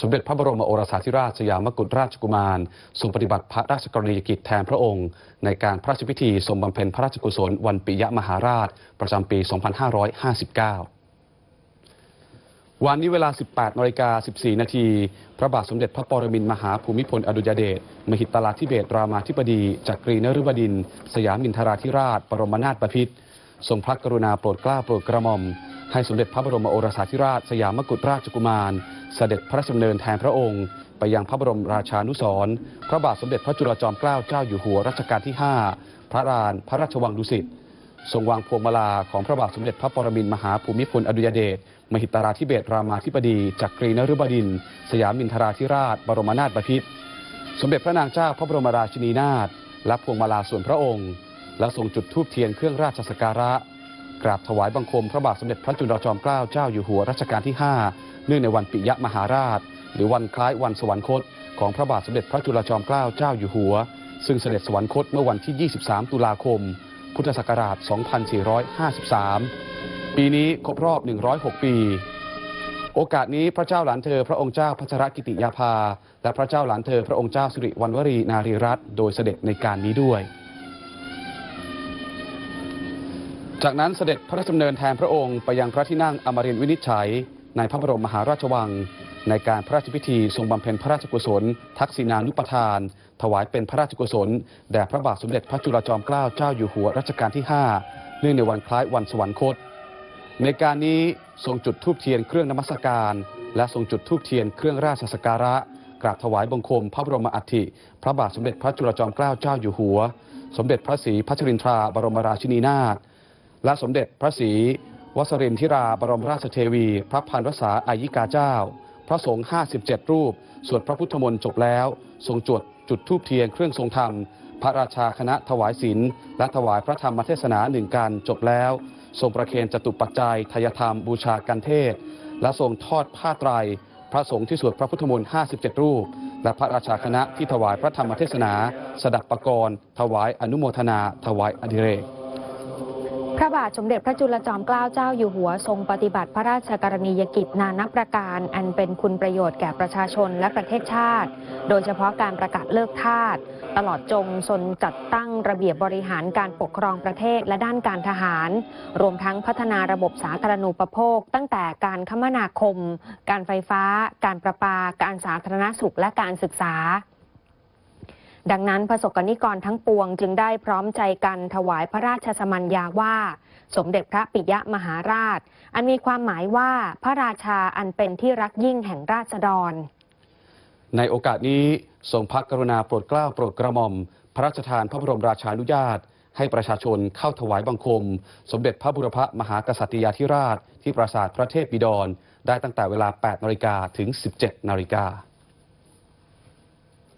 สมเด็จพระบรมโอรสาธิราชสยามกุฎราชกุมารทรงปฏิบัติพระราชกรณียกิจแทนพระองค์ ในการพระราชพิธีทรงบำเพ็ญพระราชกุศลวันปิยมหาราช ประจำปี 2559วันนี้เวลา 18นาฬิกา14 นาที พระบาทสมเด็จพระปรมินทรมหาภูมิพลอดุลยเดช มหิตลาธิเบศรามาธิบดีจักรีนฤบดิน สยามินทราธิราชบรมนาถบพิตรทรงพระกรุณาโปรดเกล้าโปรดกระหม่อม ให้สมเด็จพระบรมโอรสาธิราชสยามกุฎราชกุมาร เสด็จพระราชดำเนินแทนพระองค์ ไปยังพระบรมราชานุสรณ์พระบาทสมเด็จพระจุลจอมเกล้าเจ้าอยู่หัวรัชกาลที่ 5 พระลานพระราชวังดุสิตทรงวางพวงมาลาของพระบาทสมเด็จพระปรมินทรมหาภูมิพลอดุลยเดชมหิตราธิเบศรามาธิบดีจักรีนฤบดิน สยามินทราธิราช บรมนาถบพิตรสมเด็จพระนางเจ้าพระบรมราชินีนาถรับพวงมาลาส่วนพระองค์ และทรงจุดธูปเทียนเครื่องราชสักการะ กราบถวายบังคมพระบาทสมเด็จพระจุลจอมเกล้าเจ้าอยู่หัวรัชกาลที่ 5 เนื่องในวันปิยมหาราช หรือวันคล้ายวันสวรรคต ของพระบาทสมเด็จพระจุลจอมเกล้าเจ้าอยู่หัว ซึ่งเสด็จสวรรคตเมื่อวันที่ 23 ตุลาคม พุทธศักราช 2453 ปีนี้ครบรอบ 106 ปี โอกาสนี้พระเจ้าหลานเธอพระองค์เจ้าพัชรกิติยาภา และพระเจ้าหลานเธอพระองค์เจ้าสิริวัณวรีนารีรัตน์โดยเสด็จในการนี้ด้วย จากนั้นเสด็จพระราชดำเนินแทนพระองค์ไปยังพระที่นั่งอมรินทร์วินิจฉัย ในพระบรมมหาราชวัง ในการพระราชพิธีทรงบำเพ็ญพระราชกุศล ทักษิณานุปทาน ถวายเป็นพระราชกุศล แด่พระบาทสมเด็จพระจุลจอมเกล้าเจ้าอยู่หัวรัชกาลที่ 5 เนื่องในวันคล้ายวันสวรรคต ในการนี้ทรงจุดธูปเทียนเครื่องนมัสการ และทรงจุดธูปเทียนเครื่องราชสักการะกราบถวายบังคมพระบรมอัฐิ พระบาทสมเด็จพระจุลจอมเกล้าเจ้าอยู่หัว สมเด็จพระศรีพัชรินทราบรมราชินีนาถ และสมเด็จพระศรีวสรินทิราบรมราชเทวี พระพันวษาอายิกาเจ้า พระสงฆ์ 57 รูป สวดพระพุทธมนต์จบแล้ว ทรงจวดจุดธูปเทียนเครื่องทรงธรรม พระราชาคณะถวายศีลและถวายพระธรรมเทศนาหนึ่งการจบแล้ว ทรงประเคนจตุปัจจัยทายธรรมบูชากันเทศ และทรงทอดผ้าไตร พระสงฆ์ที่สวดพระพุทธมนต์ 57 รูป และพระราชาคณะที่ถวายพระธรรมเทศนา สดับประกรณ์ถวายอนุโมทนา ถวายอดิเรก พระบาทสมเด็จพระจุลจอมเกล้าเจ้าอยู่หัวทรงปฏิบัติพระราชกรณียกิจนานับประการ อันเป็นคุณประโยชน์แก่ประชาชนและประเทศชาติ โดยเฉพาะการประกาศเลิกทาสตลอดจงทรงจัดตั้งระเบียบบริหารการปกครองประเทศและด้านการทหาร รวมทั้งพัฒนาระบบสาธารณูปโภค ตั้งแต่การคมนาคม การไฟฟ้า การประปา การสาธารณสุขและการศึกษา ดังนั้นประสบกนิกรทั้งปวงจึงได้พร้อมใจกันถวายพระราชสมัญญาว่า สมเด็จพระปิยมหาราช อันมีความหมายว่าพระราชาอันเป็นที่รักยิ่งแห่งราษฎร ในโอกาสนี้ทรงพระกรุณาโปรดเกล้าโปรดกระหม่อม พระราชทานพระบรมราชานุญาต ให้ประชาชนเข้าถวายบังคม สมเด็จพระบุรพมหากษัตริยาธิราช ที่ปราสาทพระเทพบิดร ได้ตั้งแต่เวลา 8นาฬิกาถึง 17นาฬิกา